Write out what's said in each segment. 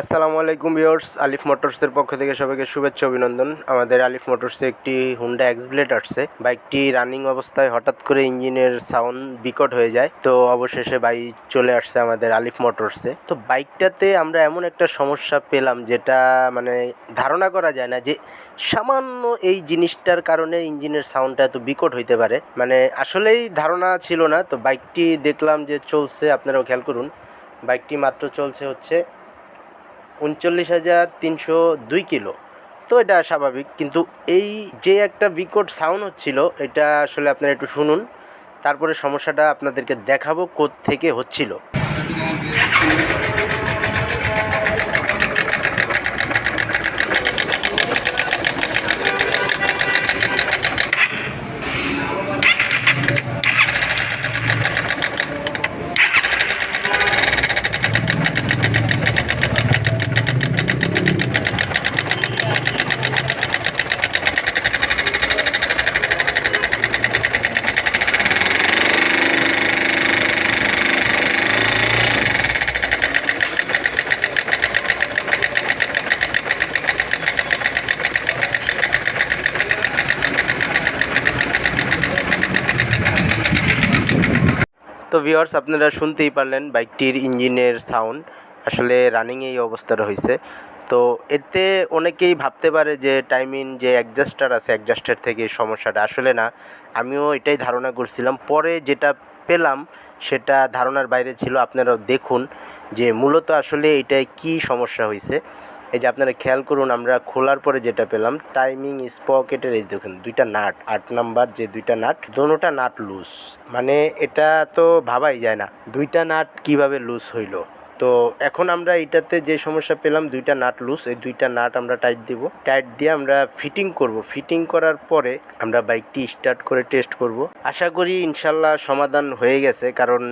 আসসালামু আলাইকুম ভিউয়ার্স, আলিফ মোটরসের পক্ষ থেকে সবাইকে শুভেচ্ছা, অভিনন্দন। আমাদের আলিফ মোটরসে একটি হুন্ডা এক্সব্লেড আসছে। বাইকটি রানিং অবস্থায় হঠাৎ করে ইঞ্জিনের সাউন্ড বিকট হয়ে যায়। তো অবশেষে বাইক চলে আসছে আমাদের আলিফ মোটরসে। তো বাইকটাতে আমরা এমন একটা সমস্যা পেলাম যেটা মানে ধারণা করা যায় না যে সামান্য এই জিনিসটার কারণে ইঞ্জিনের সাউন্ডটা এত বিকট হইতে পারে। মানে আসলেই ধারণা ছিল না। তো বাইকটি দেখলাম যে চলছে, আপনারাও খেয়াল করুন। বাইকটি মাত্র চলছে হচ্ছে উনচল্লিশ হাজার তিনশো দুই কিলো। তো এটা স্বাভাবিক, কিন্তু এই যে একটা বিকট সাউন্ড হচ্ছিল, এটা আসলে আপনারা একটু শুনুন। তারপরে সমস্যাটা আপনাদেরকে দেখাবো থেকে হচ্ছিল। তো ভিওয়ার্স আপনারা শুনতেই পারলেন বাইকটির ইঞ্জিনের সাউন্ড আসলে রানিং এই অবস্থাটা হয়েছে। তো এতে অনেকেই ভাবতে পারে যে টাইমিং যে অ্যাডজাস্টার আছে অ্যাডজাস্টার থেকে সমস্যাটা আসলে না। আমিও এটাই ধারণা করছিলাম। পরে যেটা পেলাম, সেটা ধারণার বাইরে ছিল। আপনারাও দেখুন যে মূলত আসলে এটায় কী সমস্যা হয়েছে। এই যে আপনারা খেয়াল করুন, আমরা খোলার পরে যেটা পেলাম টাইমিং স্পকেটের এই দেখুন, দুইটা নাট, আট নাম্বার যে দুইটা নাট, দোনোটা নাট লুজ মানে এটা তো ভাবাই যায় না, দুইটা নাট কীভাবে লুজ হইল? তো এখন আমরা এটাতে যে সমস্যা পেলাম, দুইটা নাট লুজ এই দুইটা নাট আমরা টাইট দিব। টাইট দিয়ে আমরা ফিটিং করব। ফিটিং করার পরে আমরা বাইকটি স্টার্ট করে টেস্ট করব। আশা করি ইনশাল্লাহ সমাধান হয়ে গেছে, কারণ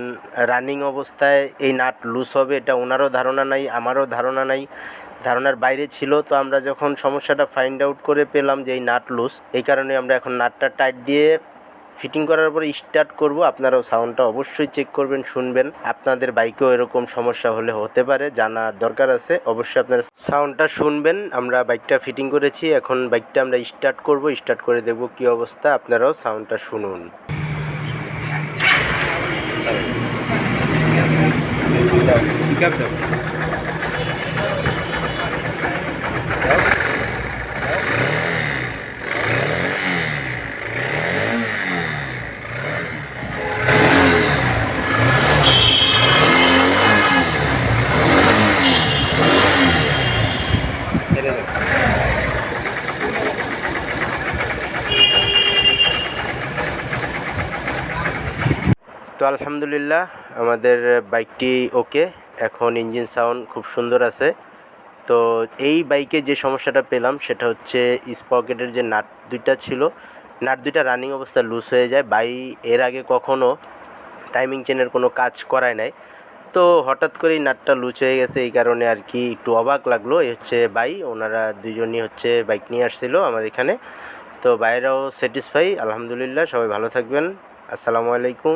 রানিং অবস্থায় এই নাট লুজ হবে, এটা ওনারও ধারণা নাই, আমারও ধারণা নাই, ধারণার বাইরে ছিল। তো আমরা যখন সমস্যাটা ফাইন্ড আউট করে পেলাম যে এই নাট লুজ এই কারণে আমরা এখন নাটটা টাইট দিয়ে ফিটিং করার পরে স্টার্ট করব। আপনারাও সাউন্ডটা অবশ্যই চেক করবেন, শুনবেন। আপনাদের বাইকেও এরকম সমস্যা হলে হতে পারে, জানার দরকার আছে। অবশ্যই আপনারা সাউন্ডটা শুনবেন। আমরা বাইকটা ফিটিং করেছি, এখন বাইকটা আমরা স্টার্ট করব। স্টার্ট করে দেখব কি অবস্থা, আপনারাও সাউন্ডটা শুনুন। তো আলহামদুলিল্লাহ, আমাদের বাইকটি ওকে। এখন ইঞ্জিন সাউন্ড খুব সুন্দর আছে। তো এই বাইকে যে সমস্যাটা পেলাম, সেটা হচ্ছে স্পকেটের যে নাট দুইটা ছিল, নাট দুইটা রানিং অবস্থা লুজ হয়ে যায়। বাই, এর আগে কখনো টাইমিং চেনের কোনো কাজ করায় নাই। তো হঠাৎ করেই নাটটা লুজ হয়ে গেছে, এই কারণে আর কি একটু অবাক লাগল। এই হচ্ছে বাই, ওনারা দুজনই হচ্ছে বাইক নিয়ে আসছিল আমার এখানে। তো বাইরেও স্যাটিসফাই আলহামদুলিল্লাহ, সবাই ভালো থাকবেন। আসসালামু আলাইকুম।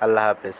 আল্লাহ হাফেজ।